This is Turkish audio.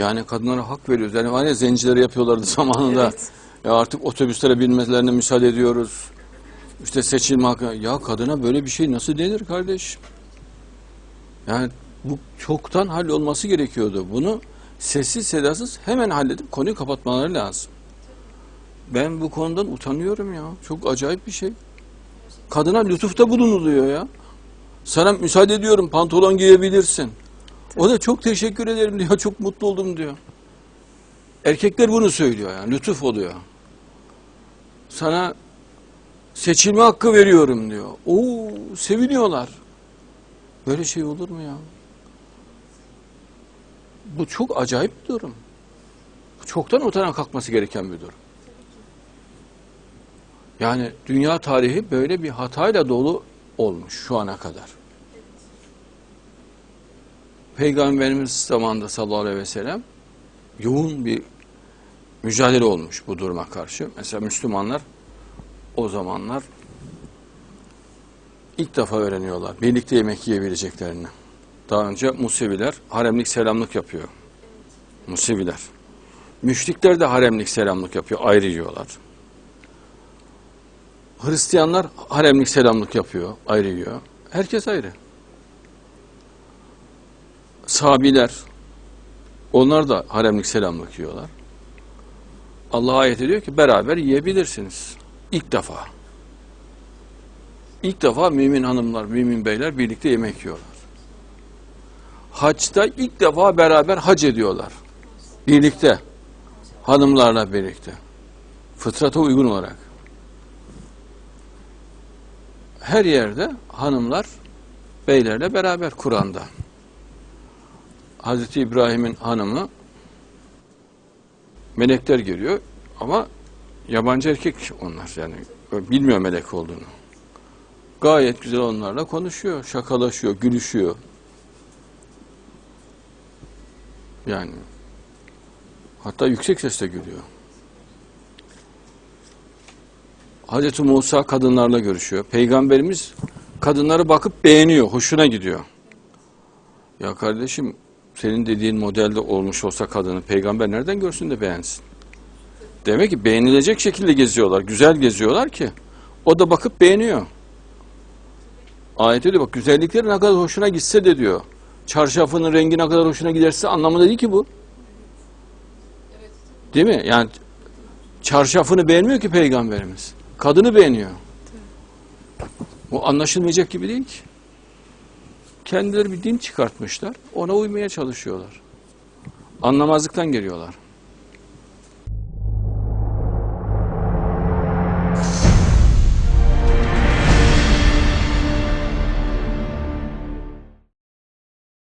Yani kadınlara hak veriyoruz. Yani var ya zencileri yapıyorlardı zamanında. Evet. Ya artık otobüslere binmelerine müsaade ediyoruz. İşte seçilme hakkı. Ya kadına böyle bir şey nasıl denir kardeş? Yani bu çoktan hallolması gerekiyordu. Bunu sessiz sedasız hemen halledip konuyu kapatmaları lazım. Ben bu konudan utanıyorum ya. Çok acayip bir şey. Kadına lütufta bulunuluyor ya. Sana müsaade ediyorum pantolon giyebilirsin. O da çok teşekkür ederim diyor. Çok mutlu oldum diyor. Erkekler bunu söylüyor yani. Lütuf oluyor. Sana seçilme hakkı veriyorum diyor. Oo seviniyorlar. Böyle şey olur mu ya? Bu çok acayip bir durum. Çoktan ortadan kalkması gereken bir durum. Yani dünya tarihi böyle bir hatayla dolu olmuş şu ana kadar. Peygamberimiz zamanında sallallahu aleyhi ve sellem yoğun bir mücadele olmuş bu duruma karşı. Mesela Müslümanlar o zamanlar ilk defa öğreniyorlar birlikte yemek yiyebileceklerini. Daha önce Museviler haremlik selamlık yapıyor. Museviler. Müşrikler de haremlik selamlık yapıyor, ayrı yiyorlar. Hristiyanlar haremlik selamlık yapıyor, ayrı yiyor. Herkes ayrı. Sabiler, onlar da haremlik selamlık yiyorlar. Allah ayet ediyor ki beraber yiyebilirsiniz. İlk defa. İlk defa mümin hanımlar, mümin beyler birlikte yemek yiyorlar. Haçta ilk defa beraber hac ediyorlar. Birlikte. Hanımlarla birlikte. Fıtrata uygun olarak. Her yerde hanımlar beylerle beraber Kur'an'da. Hazreti İbrahim'in hanımı melekler geliyor ama yabancı erkek onlar yani bilmiyor melek olduğunu. Gayet güzel onlarla konuşuyor, şakalaşıyor, gülüşüyor. Yani hatta yüksek sesle gülüyor. Hazreti Musa kadınlarla görüşüyor. Peygamberimiz kadınlara bakıp beğeniyor, hoşuna gidiyor. Ya kardeşim senin dediğin modelde olmuş olsa kadını peygamber nereden görsün de beğensin? Demek ki beğenilecek şekilde geziyorlar, güzel geziyorlar ki o da bakıp beğeniyor. Ayet diyor bak güzellikleri ne kadar hoşuna gitse de diyor. Çarşafının rengi ne kadar hoşuna giderse anlamında değil ki bu. Değil mi? Yani çarşafını beğenmiyor ki peygamberimiz. Kadını beğeniyor. Bu anlaşılmayacak gibi değil ki. Kendileri bir din çıkartmışlar. Ona uymaya çalışıyorlar. Anlamazlıktan geliyorlar.